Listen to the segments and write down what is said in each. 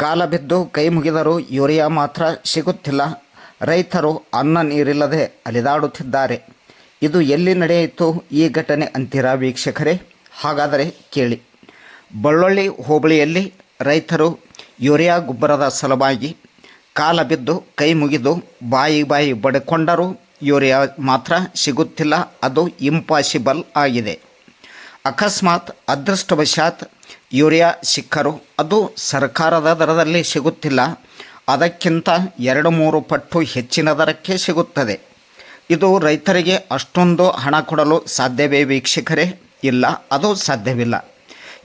ಕಾಲ ಬಿದ್ದು ಕೈ ಮುಗಿದರೂ ಯೂರಿಯಾ ಮಾತ್ರ ಸಿಗುತ್ತಿಲ್ಲ. ರೈತರು ಅನ್ನ ನೀರಿಲ್ಲದೆ ಅಲಿದಾಡುತ್ತಿದ್ದಾರೆ. ಇದು ಎಲ್ಲಿ ನಡೆಯಿತು ಈ ಘಟನೆ ಅಂತೀರಾ ವೀಕ್ಷಕರೇ? ಹಾಗಾದರೆ ಕೇಳಿ. ಬಳ್ಳೊಳ್ಳಿ ಹೋಬಳಿಯಲ್ಲಿ ರೈತರು ಯೂರಿಯಾ ಗೊಬ್ಬರದ ಸಲುವಾಗಿ ಕಾಲ ಬಿದ್ದು ಕೈ ಮುಗಿದು ಬಾಯಿ ಬಾಯಿ ಬಡ್ಕೊಂಡರೂ ಯೂರಿಯಾ ಮಾತ್ರ ಸಿಗುತ್ತಿಲ್ಲ. ಅದು ಇಂಪಾಸಿಬಲ್ ಆಗಿದೆ. ಅಕಸ್ಮಾತ್ ಅದೃಷ್ಟವಶಾತ್ ಯೂರಿಯಾ ಸಿಕ್ಕರು. ಅದು ಸರ್ಕಾರದ ದರದಲ್ಲಿ ಸಿಗುತ್ತಿಲ್ಲ. ಅದಕ್ಕಿಂತ ಎರಡು ಮೂರು ಪಟ್ಟು ಹೆಚ್ಚಿನ ದರಕ್ಕೆ ಸಿಗುತ್ತದೆ. ಇದು ರೈತರಿಗೆ ಅಷ್ಟೊಂದು ಹಣ ಕೊಡಲು ಸಾಧ್ಯವೇ ವೀಕ್ಷಕರೇ? ಇಲ್ಲ, ಅದು ಸಾಧ್ಯವಿಲ್ಲ.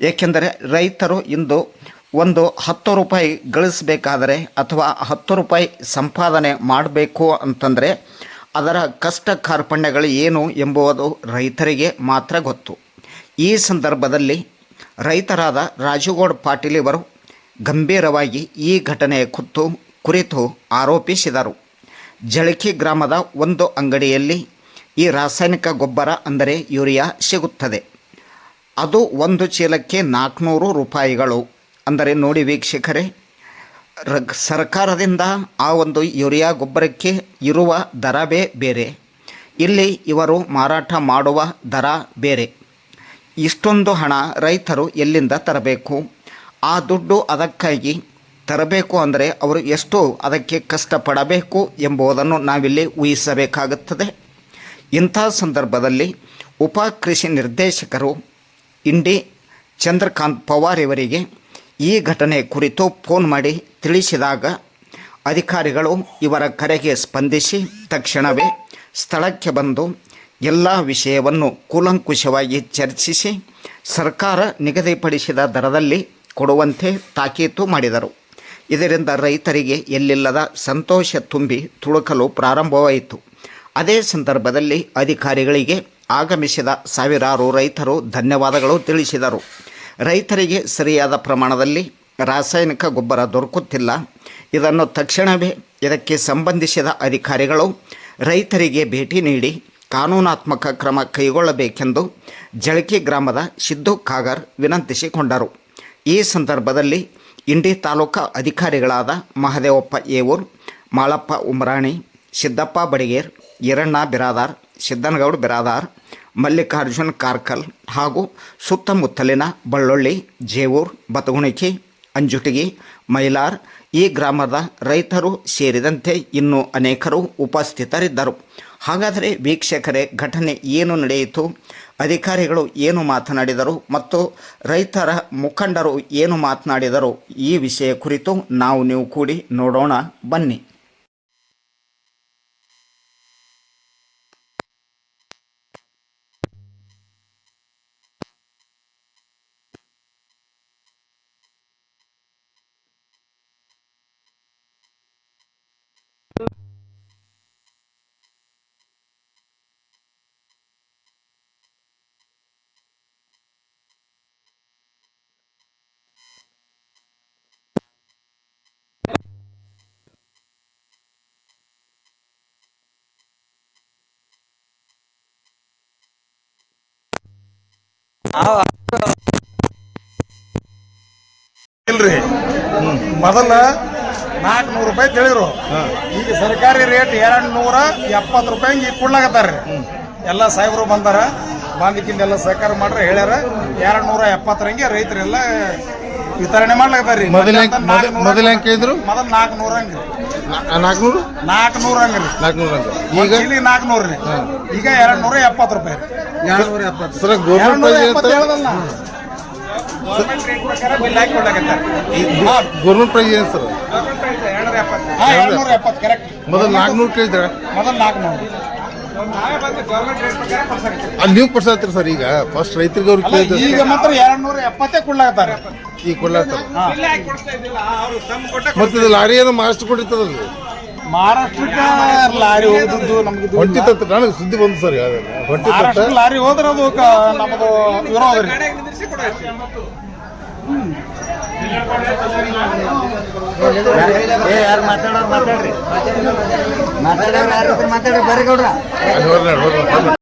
ಏಕೆಂದರೆ ರೈತರು ಇಂದು ಒಂದು ಹತ್ತು ರೂಪಾಯಿ ಗಳಿಸಬೇಕಾದರೆ ಅಥವಾ ಹತ್ತು ರೂಪಾಯಿ ಸಂಪಾದನೆ ಮಾಡಬೇಕು ಅಂತಂದರೆ ಅದರ ಕಷ್ಟ ಕಾರ್ಪಣ್ಯಗಳು ಏನು ಎಂಬುವುದು ರೈತರಿಗೆ ಮಾತ್ರ ಗೊತ್ತು. ಈ ಸಂದರ್ಭದಲ್ಲಿ ರೈತರಾದ ರಾಜುಗೌಡ ಪಾಟೀಲ್ ಇವರು ಗಂಭೀರವಾಗಿ ಈ ಘಟನೆಯ ಕುತ್ತು ಕುರಿತು ಆರೋಪಿಸಿದರು. ಜಳಕಿ ಗ್ರಾಮದ ಒಂದು ಅಂಗಡಿಯಲ್ಲಿ ಈ ರಾಸಾಯನಿಕ ಗೊಬ್ಬರ ಅಂದರೆ ಯೂರಿಯಾ ಸಿಗುತ್ತದೆ. ಅದು ಒಂದು ಚೀಲಕ್ಕೆ ನಾಲ್ಕುನೂರು ರೂಪಾಯಿಗಳು. ಅಂದರೆ ನೋಡಿ ವೀಕ್ಷಕರೇ ಸರ್ಕಾರದಿಂದ ಆ ಒಂದು ಯೂರಿಯಾ ಗೊಬ್ಬರಕ್ಕೆ ಇರುವ ದರವೇ ಬೇರೆ. ಇಲ್ಲಿ ಇವರು ಮಾರಾಟ ಮಾಡುವ ದರ ಬೇರೆ. ಇಷ್ಟೊಂದು ಹಣ ರೈತರು ಎಲ್ಲಿಂದ ತರಬೇಕು? ಆ ದುಡ್ಡು ಅದಕ್ಕಾಗಿ ತರಬೇಕು ಅಂದರೆ ಅವರು ಎಷ್ಟು ಅದಕ್ಕೆ ಕಷ್ಟಪಡಬೇಕು ಎಂಬುದನ್ನು ನಾವಿಲ್ಲಿ ಊಹಿಸಬೇಕಾಗುತ್ತದೆ. ಇಂಥ ಸಂದರ್ಭದಲ್ಲಿ ಉಪ ಕೃಷಿ ನಿರ್ದೇಶಕರು ಇಂಡಿ ಚಂದ್ರಕಾಂತ್ ಪವಾರ್ ಇವರಿಗೆ ಈ ಘಟನೆ ಕುರಿತು ಫೋನ್ ಮಾಡಿ ತಿಳಿಸಿದಾಗ ಅಧಿಕಾರಿಗಳು ಇವರ ಕರೆಗೆ ಸ್ಪಂದಿಸಿ ತಕ್ಷಣವೇ ಸ್ಥಳಕ್ಕೆ ಬಂದು ಎಲ್ಲ ವಿಷಯವನ್ನು ಕೂಲಂಕುಷವಾಗಿ ಚರ್ಚಿಸಿ ಸರ್ಕಾರ ನಿಗದಿಪಡಿಸಿದ ದರದಲ್ಲಿ ಕೊಡುವಂತೆ ತಾಕೀತು ಮಾಡಿದರು. ಇದರಿಂದ ರೈತರಿಗೆ ಎಲ್ಲಿಲ್ಲದ ಸಂತೋಷ ತುಂಬಿ ತುಳುಕಲು ಪ್ರಾರಂಭವಾಯಿತು. ಅದೇ ಸಂದರ್ಭದಲ್ಲಿ ಅಧಿಕಾರಿಗಳಿಗೆ ಆಗಮಿಸಿದ ಸಾವಿರಾರು ರೈತರು ಧನ್ಯವಾದಗಳು ತಿಳಿಸಿದರು. ರೈತರಿಗೆ ಸರಿಯಾದ ಪ್ರಮಾಣದಲ್ಲಿ ರಾಸಾಯನಿಕ ಗೊಬ್ಬರ ದೊರಕುತ್ತಿಲ್ಲ. ಇದನ್ನು ತಕ್ಷಣವೇ ಇದಕ್ಕೆ ಸಂಬಂಧಿಸಿದ ಅಧಿಕಾರಿಗಳು ರೈತರಿಗೆ ಭೇಟಿ ನೀಡಿ ಕಾನೂನಾತ್ಮಕ ಕ್ರಮ ಕೈಗೊಳ್ಳಬೇಕೆಂದು ಜಳಕಿ ಗ್ರಾಮದ ಸಿದ್ದು ಖಾಗರ್ ವಿನಂತಿಸಿಕೊಂಡರು. ಈ ಸಂದರ್ಭದಲ್ಲಿ ಇಂಡಿ ತಾಲೂಕಾ ಅಧಿಕಾರಿಗಳಾದ ಮಹದೇವಪ್ಪ ಏವೂರ್, ಮಾಳಪ್ಪ ಉಮರಾಣಿ, ಸಿದ್ದಪ್ಪ ಬಡಿಗೇರ್, ಈರಣ್ಣ ಬಿರಾದಾರ್, ಸಿದ್ದನಗೌಡ ಬಿರಾದಾರ್, ಮಲ್ಲಿಕಾರ್ಜುನ್ ಕಾರ್ಕಲ್ ಹಾಗೂ ಸುತ್ತಮುತ್ತಲಿನ ಬಳ್ಳೊಳ್ಳಿ, ಜೇವೂರ್, ಬತಗುಣಿಕಿ ಅಂಜುಟಿಗಿ ಮೈಲಾರ್ ಈ ಗ್ರಾಮದ ರೈತರು ಸೇರಿದಂತೆ ಇನ್ನೂ ಅನೇಕರು ಉಪಸ್ಥಿತರಿದ್ದರು. ಹಾಗಾದರೆ ವೀಕ್ಷಕರೇ, ಘಟನೆ ಏನು ನಡೆಯಿತು? ಅಧಿಕಾರಿಗಳು ಏನು ಮಾತನಾಡಿದರು ಮತ್ತು ರೈತರ ಮುಖಂಡರು ಏನು ಮಾತನಾಡಿದರು? ಈ ವಿಷಯ ಕುರಿತು ನಾವು ನೀವು ಕೂಡಿ ನೋಡೋಣ. ಬನ್ನಿ. ಇಲ್ರಿ. ಮೊದಲ ನಾಲ್ಕುನೂರು ರೂಪಾಯಿ ತಿಳಿದ್ರು ಈಗ ಸರ್ಕಾರಿ ರೇಟ್ ಎರಡು ನೂರ ಎಪ್ಪತ್ತು ರೂಪಾಯಿ ಈಗ ಕೊಡ್ಲಾಕತ್ತಾರ್ರಿ ಎಲ್ಲ ಸಾಹೇಬರು ಬಂದಾರ. ಬಾಂಧಿಕಿಂದ ಎಲ್ಲ ಸಹಕಾರ ಮಾಡ್ರ ಹೇಳ್ಯಾರ. ಎರಡು ನೂರ ಎಪ್ಪತ್ತರಂಗೆ ರೈತರೆಲ್ಲ ವಿತರಣೆ ಮಾಡ್ಲಾಕತ್ತಾರ್ರಿ. ಮೊದಲ ಮೊದಲ ಹೆಂಗ್ ಕೇಳಿದ್ರು ಮೊದಲ ನಾಲ್ಕುನೂರ ಹಂಗ್ರಿ. ನಾಲ್ಕುನೂರು? ನಾಲ್ಕುನೂರ ಹಂಗ್ರಿ. ನಾಲ್ಕುನೂರ ಅಂತ ಈಗ ಇಲ್ಲಿ ನಾಲ್ಕುನೂರು ರೀ ಈಗ ಎರಡ್ ನೂರ ಎಪ್ಪತ್ತು ರೂಪಾಯಿ ಸರ್ ಎರಡ್ ನೂರ ಪ್ರೈಸ್ ಎಪ್ಪತ್ತು ಹೇಳದಲ್ಲ ಗೌರ್ಮೆಂಟ್ ರೇಟ್ ಪ್ರಕಾರ ಬಿಲ್ ಹಾಕಿ ಕೊಡ್ಲಾಕತ್ತಾರ ಹಾ, ಗೌರ್ಮೆಂಟ್ ಪ್ರೈಸ್ ಏನು ಸರ್? ಮೊದಲು ನಾಲ್ಕುನೂರು ಕೇಳಿದ್ರ? ಮೊದಲು ನಾಲ್ಕುನೂರು. ಅಲ್ಲಿ ನೀವು ಕೊಡ್ಸಾತ್ರಿ ಸರ್ ಈಗ. ಫಸ್ಟ್ ರೈತರಿಗೆ ಅವ್ರಿಗೆ ಈಗ ಮಾತ್ರ ಎರಡ್ ನೂರ ಎಪ್ಪತ್ತೇ ಕೊಡ್ಲಾಕತ್ತಾರ ಈಗ ಕೊಡ್ಲಾತ್ತಾರ ಮತ್ತೆ ಇದು ಲಾರಿ ಏನೋ ಮಾಸ್ಟರ್ ಕೊಟ್ಟಿರ್ತದಲ್ರಿ ಮಹಾರಾಷ್ಟ್ರಕ್ಕೆ ಲಾರಿ ಹೋಗುದು ನಮ್ಗೆ ಇದು ತತ್ತ ಹೊಂಟಿತ್ತ ನನಗೆ ಸುದ್ದಿ ಬಂತು ಸರ್ ಹೊಂಟಿ ಮಹಾರಾಷ್ಟ್ರ ಲಾರಿ ಹೋದ್ರೆ ಅದು ನಮ್ದು ನಮ್ಮದು ವಿರೋಧ ರೀ. ಯಾರು ಮಾತಾಡೋರು ಮಾತಾಡ್ರಿ. ಮಾತಾಡೋರು ಯಾರು ಮಾತಾಡ್ರಿ. ಬರ್ರಿ ಗೌಡ್ರ.